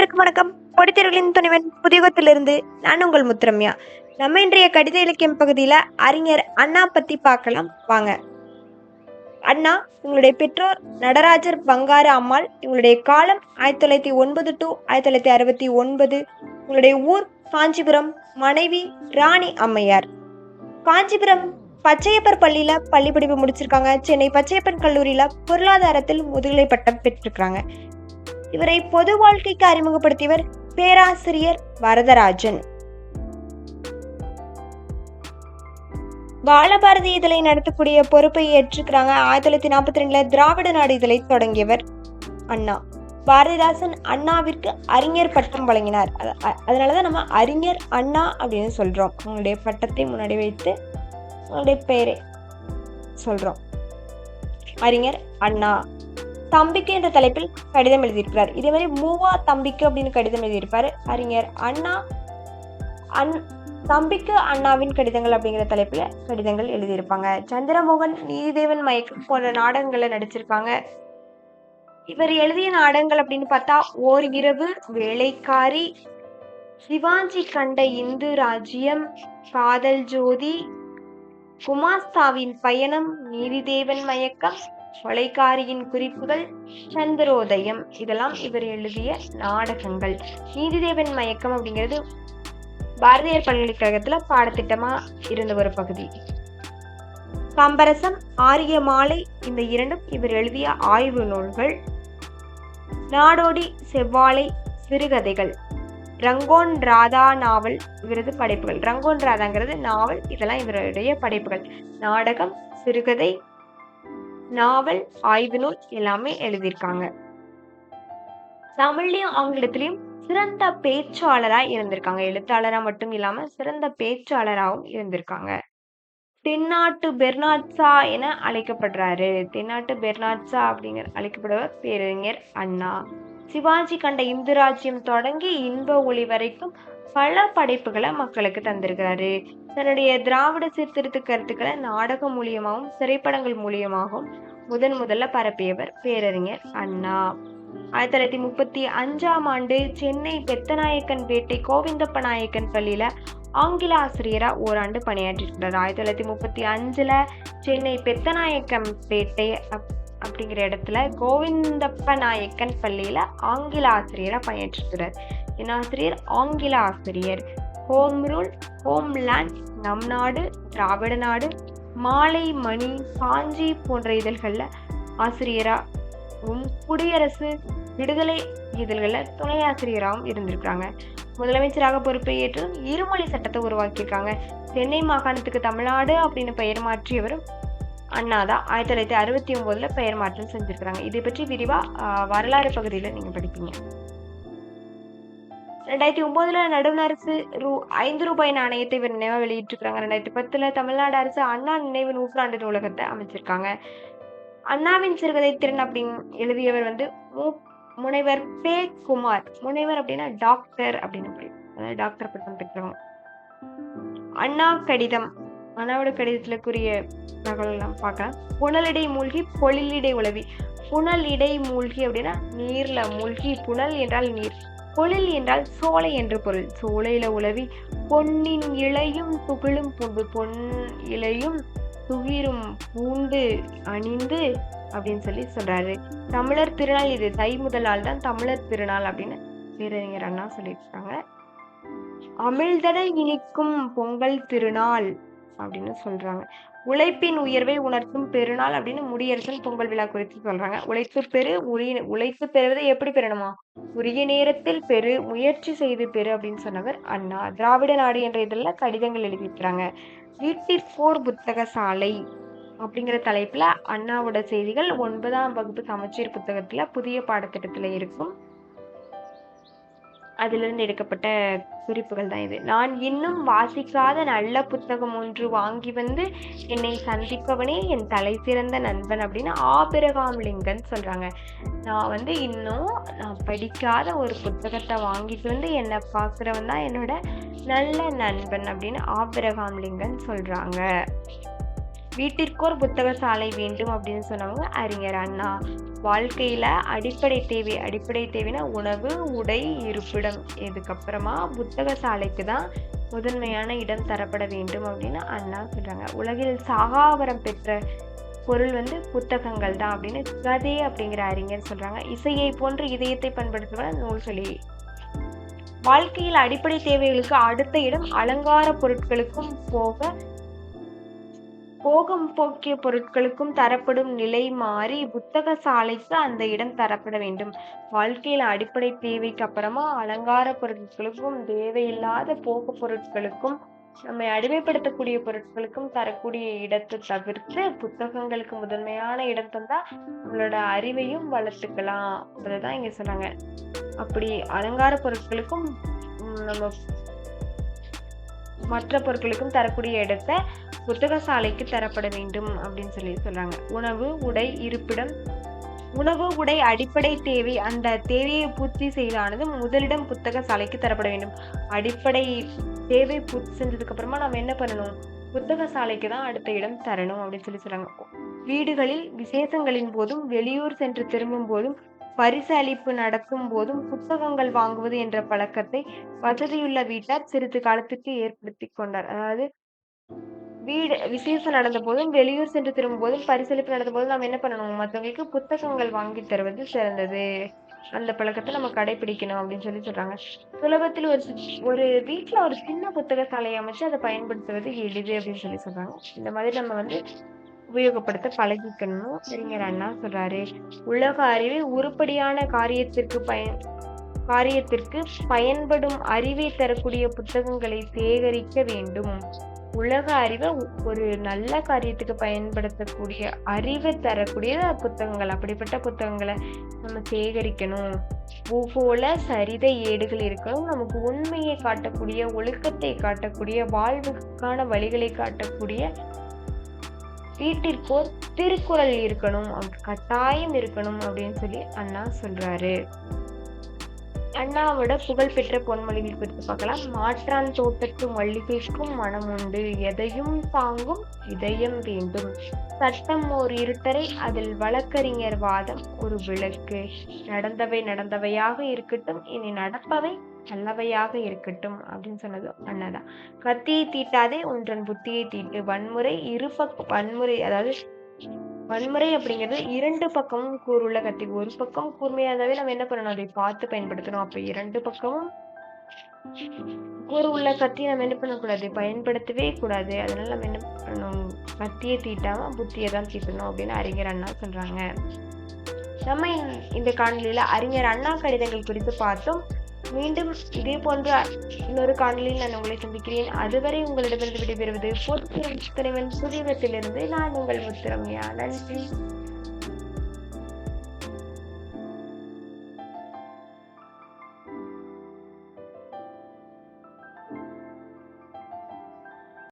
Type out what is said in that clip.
அனைவருக்கும் வணக்கம். பொடித்தர்களின் துணைவன் புதியகத்திலிருந்து நான் உங்கள் முத்துரம்யா. நம்ம இன்றைய கடித இலக்கியம் பகுதியில் அறிஞர் அண்ணா பற்றி பார்க்கலாம். வாங்க. அண்ணா உங்களுடைய பெற்றோர் நடராஜர் பங்காரு அம்மாள். உங்களுடைய காலம் ஆயிரத்தி தொள்ளாயிரத்தி ஒன்பது டு ஆயிரத்தி தொள்ளாயிரத்தி அறுபத்தி ஒன்பது. உங்களுடைய ஊர் காஞ்சிபுரம் மனைவி ராணி அம்மையார். காஞ்சிபுரம் பச்சையப்பர் பள்ளியில் பள்ளி படிப்பு முடிச்சிருக்காங்க. சென்னை பச்சையப்பன் கல்லூரியில் பொருளாதாரத்தில் முதுகலை பட்டம் பெற்றிருக்காங்க இவரை பொது வாழ்க்கைக்கு அறிமுகப்படுத்தியவர் பேராசிரியர் வரதராஜன். பாலபாரதி இதழை நடத்தக்கூடிய பொறுப்பை ஏற்றுக்கிறாங்க ஆயிரத்தி தொள்ளாயிரத்தி நாற்பத்தி ரெண்டுல திராவிட நாடு இதழை தொடங்கியவர் அண்ணா. பாரதிதாசன் அண்ணாவிற்கு அறிஞர் பட்டம் வழங்கினார். அத- அ- அதனாலதான் நம்ம அறிஞர் அண்ணா அப்படின்னு சொல்றோம். அவங்களுடைய பட்டத்தை முன்னாடி வைத்து உங்களுடைய பெயரை சொல்றோம். அறிஞர் அண்ணா. தம்பிக்கு என்ற தலைப்பில் கடிதம் எழுதியிருக்கிறார். இதே மாதிரி மூவா தம்பிக்கு அப்படின்னு கடிதம் எழுதியிருப்பார். அறிஞர் அண்ணா அன் தம்பிக்கு அண்ணாவின் கடிதங்கள் அப்படிங்கிற தலைப்பில் கடிதங்கள் எழுதியிருப்பாங்க. சந்திரமோகன் நீதிதேவன் மயக்கம் போன்ற நாடகங்களை நடிச்சிருக்காங்க. இவர் எழுதிய நாடகங்கள் அப்படின்னு பார்த்தா ஓர் இரவு வேலைக்காரி சிவாஜி கண்ட இந்து ராஜ்யம் காதல் ஜோதி குமாஸ்தாவின் பயணம் நீதிதேவன் மயக்கம் கொலைக்காரியின் குறிப்புகள் சந்திரோதயம் இதெல்லாம் இவர் எழுதிய நாடகங்கள். நீதிதேவன் மயக்கம் அப்படிங்கிறது பாரதியார் பல்கலைக்கழகத்துல பாடத்திட்டமா இருந்த ஒரு பகுதி. கம்பரசம் ஆரிய மாலை இந்த இரண்டும் இவர் எழுதிய ஆய்வு நூல்கள். நாடோடி செவ்வாழை சிறுகதைகள். ரங்கோன் ராதா நாவல் இவரது படைப்புகள். ரங்கோன் ராதாங்கிறது நாவல் இதெல்லாம் இவருடைய படைப்புகள். நாடகம் சிறுகதை நாவல் ஆய்வு நூல் எல்லாமே எழுதியிருக்காங்க. தமிழ்லயும் ஆங்கிலத்திலயும் சிறந்த பேச்சாளரா இருந்திருக்காங்க. எழுத்தாளரா மட்டும் இல்லாம சிறந்த பேச்சாளராகவும் இருந்திருக்காங்க. தென்னாட்டு பெர்னாட்ஸா என அழைக்கப்படுறாரு. தென்னாட்டு பெர்னாட்ஸா அப்படிங்கிற அழைக்கப்படுவர் பேரறிஞர் அண்ணா. சிவாஜி கண்ட இந்து ராஜ்யம் தொடங்கி இன்ப ஒளி வரைக்கும் பல படைப்புகளை மக்களுக்கு தந்திருக்கிறாரு. தன்னுடைய திராவிட சீர்திருத்த கருத்துக்களை நாடகம் மூலியமாகவும் திரைப்படங்கள் மூலியமாகவும் முதன் முதல்ல பரப்பியவர் பேரறிஞர் அண்ணா. ஆயிரத்தி தொள்ளாயிரத்தி முப்பத்தி அஞ்சாம் ஆண்டு சென்னை பெத்தநாயக்கன் பேட்டை கோவிந்தப்ப நாயக்கன் பள்ளியில ஆங்கில ஆசிரியரா ஓராண்டு பணியாற்றிருக்கிறார் ஆயிரத்தி தொள்ளாயிரத்தி முப்பத்தி அஞ்சுல சென்னை பெத்தநாயக்கன் பேட்டை அப்- அப்படிங்கிற இடத்துல கோவிந்தப்ப நாயக்கன் பள்ளியில ஆங்கில ஆசிரியரா பணியாற்றிருக்கிறார் என்ன ஆசிரியர் ஆங்கில ஆசிரியர். ஹோம் ரூல் ஹோம்லேண்ட் நம் நாடு திராவிட நாடு மாலை மணி காஞ்சி போன்ற இதழ்களில் ஆசிரியராகவும் குடியரசு விடுதலை இதழ்களில் துணை ஆசிரியராகவும் இருந்திருக்கிறாங்க. முதலமைச்சராக பொறுப்பை ஏற்று இருமொழி சட்டத்தை உருவாக்கியிருக்காங்க. சென்னை மாகாணத்துக்கு தமிழ்நாடு அப்படின்னு பெயர் மாற்றியவரும் அண்ணாதான் ஆயிரத்தி தொள்ளாயிரத்தி அறுபத்தி ஒன்பதுல பெயர் மாற்றம் செஞ்சிருக்கிறாங்க. இதை பற்றி விரிவா வரலாறு பகுதியில் நீங்க படிப்பீங்க. ரெண்டாயிரத்தி ஒன்பதுல நடுவில் அரசு ரூ ஐந்து ரூபாய் நாணயத்தை இவர் நினைவாக வெளியிட்டிருக்காங்க ரெண்டாயிரத்தி பத்துல தமிழ்நாடு அரசு அண்ணா நினைவு நூற்றாண்டு நூலகத்தை அமைச்சிருக்காங்க. அண்ணாவின் சிறுகதை திறன் அப்படின்னு எழுதியவர் வந்து மு- முனைவர் பே குமார். முனைவர் அப்படின்னா டாக்டர் அப்படின்னு புரியும் அதாவது டாக்டர் பட்டம் பெற்றவங்க அண்ணா கடிதம். அண்ணாவோட கடிதத்துலக்குரிய நகல் நம்ம பார்க்கலாம் புனலிடை மூழ்கி பொழிலிடை உளவி புனல் இடை மூழ்கி அப்படின்னா நீர்ல மூழ்கி புனல் என்றால் நீர். பொழில் என்றால் சோலை என்று பொருள். சோலையில உளவி பொன்னின் இலையும் புகழும் பூண்டு பொன் இலையும் துகிரும் பூண்டு அணிந்து அப்படின்னு சொல்லி சொல்றாரு. தமிழர் திருநாள் இது தை முதல் நாள் தான் தமிழர் திருநாள் அப்படின்னு பேரறிஞர் அண்ணா சொல்லியிருக்காங்க. அமிழ்தடை இனிக்கும் பொங்கல் திருநாள் அப்படின்னு சொல்றாங்க. உழைப்பின் உயர்வை உணர்த்தும் பெருநாள் அப்படின்னு முடியரசன் பொங்கல் விழா குறித்து சொல்றாங்க. உழைத்து பெரு உரிய உழைத்து பெறுவதை எப்படி பெறணுமா? உரிய நேரத்தில் பெரு முயற்சி செய்து பெறு அப்படின்னு சொன்னவர் அண்ணா. திராவிட நாடு என்ற இதில் கடிதங்கள் எழுதியிருக்கிறாங்க வீட்டிற்கோர் புத்தக சாலை அப்படிங்கிற தலைப்பில் அண்ணாவோட செய்திகள் ஒன்பதாம் வகுப்பு சமச்சீர் புத்தகத்தில் புதிய பாடத்திட்டத்தில் இருக்கும். அதிலிருந்து எடுக்கப்பட்ட குறிப்புகள் தான் இது. நான் இன்னும் வாசிக்காத நல்ல புத்தகம் ஒன்று வாங்கி வந்து என்னை சந்திப்பவனே என் தலை சிறந்த நண்பன் அப்படின்னு ஆபிரகாம் லிங்கன் சொல்கிறாங்க நான் வந்து இன்னும் நான் படிக்காத ஒரு புத்தகத்தை வாங்கிட்டு வந்து என்னை பார்க்குறவன் தான் என்னோட நல்ல நண்பன் அப்படின்னு ஆபிரகாம் லிங்கன் சொல்கிறாங்க வீட்டிற்கோர் புத்தக சாலை வேண்டும் அப்படின்னு சொன்னவங்க அறிஞர் அண்ணா. வாழ்க்கையில் அடிப்படை தேவை அடிப்படை தேவைன்னா உணவு உடை இருப்பிடம். இதுக்கப்புறமா புத்தக சாலைக்கு தான் முதன்மையான இடம் தரப்பட வேண்டும் அப்படின்னு அண்ணா சொல்கிறாங்க உலகில் சாகாவரம் பெற்ற பொருள் வந்து புத்தகங்கள் தான் அப்படின்னு கதே அப்படிங்கிற அறிஞர் சொல்கிறாங்க இசையை போன்று இதயத்தை பண்படுத்துவன நூல் சொல்லி. வாழ்க்கையில் அடிப்படை தேவைகளுக்கு அடுத்த இடம் அலங்கார பொருட்களுக்கும் போக போகம் போக்கிய பொருட்களுக்கும் தரப்படும் நிலை மாறி புத்தக சாலைக்கு அந்த இடம் தரப்பட வேண்டும். வாழ்க்கையில் அடிப்படை தேவைக்கு அப்புறமா அலங்கார பொருட்களுக்கும் தேவையில்லாத போக பொருட்களுக்கும் நம்மை அடிமைப்படுத்தக்கூடிய பொருட்களுக்கும் தரக்கூடிய இடத்தை தவிர்த்து புத்தகங்களுக்கு முதன்மையான இடம் தந்தா நம்மளோட அறிவையும் வளர்த்துக்கலாம். அப்படிதான் இங்க சொன்னாங்க. அப்படி அலங்கார பொருட்களுக்கும் நம்ம மற்ற பொருட்களுக்கும் தரக்கூடிய இடத்தை புத்தக சாலைக்கு தரப்பட வேண்டும் அப்படின்னு சொல்லி சொல்றாங்க. உணவு உடை இருப்பிடம். உணவு உடை அடிப்படை தேவை. அந்த தேவையை பூர்த்தி செய்தானது முதலிடம் புத்தக சாலைக்கு தரப்பட வேண்டும். அடிப்படை தேவை பூர்த்தி செஞ்சதுக்கு அப்புறமா நம்ம என்ன பண்ணணும்? புத்தக சாலைக்கு தான் அடுத்த இடம் தரணும் அப்படின்னு சொல்லி சொல்றாங்க. வீடுகளில் விசேஷங்களின் போதும் வெளியூர் சென்று திரும்பும் போதும் பரிசு அளிப்பு நடக்கும் போதும் புத்தகங்கள் வாங்குவது என்ற பழக்கத்தை வசதியுள்ள வீட்டார் சிறிது காலத்துக்கு ஏற்படுத்தி கொண்டார். அதாவது வீடு விசேஷம் நடந்த போதும் வெளியூர் சென்று திரும்பும் போதும் பரிசளிப்பு நடந்த போதும் நம்ம என்ன பண்ணணும்? மற்றவங்களுக்கு புத்தகங்கள் வாங்கி தருவது சிறந்தது. அந்த பழக்கத்தை நம்ம கடைபிடிக்கணும் அப்படின்னு சொல்லி சொல்றாங்க. சுலபத்தில் ஒரு ஒரு வீட்டில் ஒரு சின்ன புத்தக சாலையை அமைச்சு அதை பயன்படுத்துவது எளிது அப்படின்னு சொல்லி சொல்றாங்க. இந்த மாதிரி நம்ம வந்து உபயோகப்படுத்த பழகிக்கணும் அறிஞர் அண்ணா சொல்றாரு. உலக அறிவு உருப்படியான காரியத்திற்கு பயன் காரியத்திற்கு பயன்படும் அறிவை தரக்கூடிய புத்தகங்களை சேகரிக்க வேண்டும். உலக அறிவை ஒரு நல்ல காரியத்துக்கு பயன்படுத்தக்கூடிய அறிவை தரக்கூடிய புத்தகங்கள் அப்படிப்பட்ட புத்தகங்களை நம்ம சேகரிக்கணும். பூகோள சரித ஏடுகள் இருக்கணும். நமக்கு உண்மையை காட்டக்கூடிய ஒழுக்கத்தை காட்டக்கூடிய வாழ்வுக்கான வழிகளை காட்டக்கூடிய வீட்டிற்கோர் திருக்குறள் இருக்கணும் கட்டாயம் இருக்கணும் அப்படின்னு சொல்லி அண்ணா சொல்றாரு. அண்ணாவோட புகழ்பெற்ற பொன்மொழிகள் குறித்து பார்க்கலாம். மாற்றான் தோட்டத்து மல்லிகைக்கும் மனம் உண்டு. எதையும் தாங்கும் இதயம் வேண்டும். சட்டம் ஓர் இருட்டரை அதில் வழக்கறிஞர் வாதம் ஒரு விளக்கு. நடந்தவை நடந்தவையாக இருக்கட்டும். இனி நடப்பவை நல்லவையாக இருக்கட்டும் அப்படின்னு சொன்னது அண்ணாதான். கத்தியை தீட்டாதே ஒன்றன் புத்தியை தீட்டு. வன்முறை இரு பக்க வன்முறை அதாவது வன்முறை அப்படிங்கிறது இரண்டு பக்கமும் கூறுள்ள கத்தி. ஒரு பக்கம் கூர்மையா இருந்தாவே நம்ம என்ன பண்ணணும்? அதை பார்த்து பயன்படுத்தணும். அப்ப இரண்டு பக்கமும் கூறு உள்ள கத்தி நம்ம என்ன பண்ணக்கூடாது? பயன்படுத்தவே கூடாது. அதனால நம்ம என்ன பண்ணணும்? கத்தியை தீட்டாம புத்தியை தான் தீட்டணும் அப்படின்னு அறிஞர் அண்ணா சொல்றாங்க. நம்ம இந்த- இந்த காணொலியில அறிஞர் அண்ணா கடிதங்கள் குறித்து பார்த்தோம். மீண்டும் இதே போன்ற இன்னொரு காணொலியில் நான் உங்களை சந்திக்கிறேன். அதுவரை உங்களிடமிருந்து விடைபெறுவது போர்த்துகல் தலைவன் புதியகத்திலிருந்து நான் உங்கள் முத்திரம்யா. நன்றி.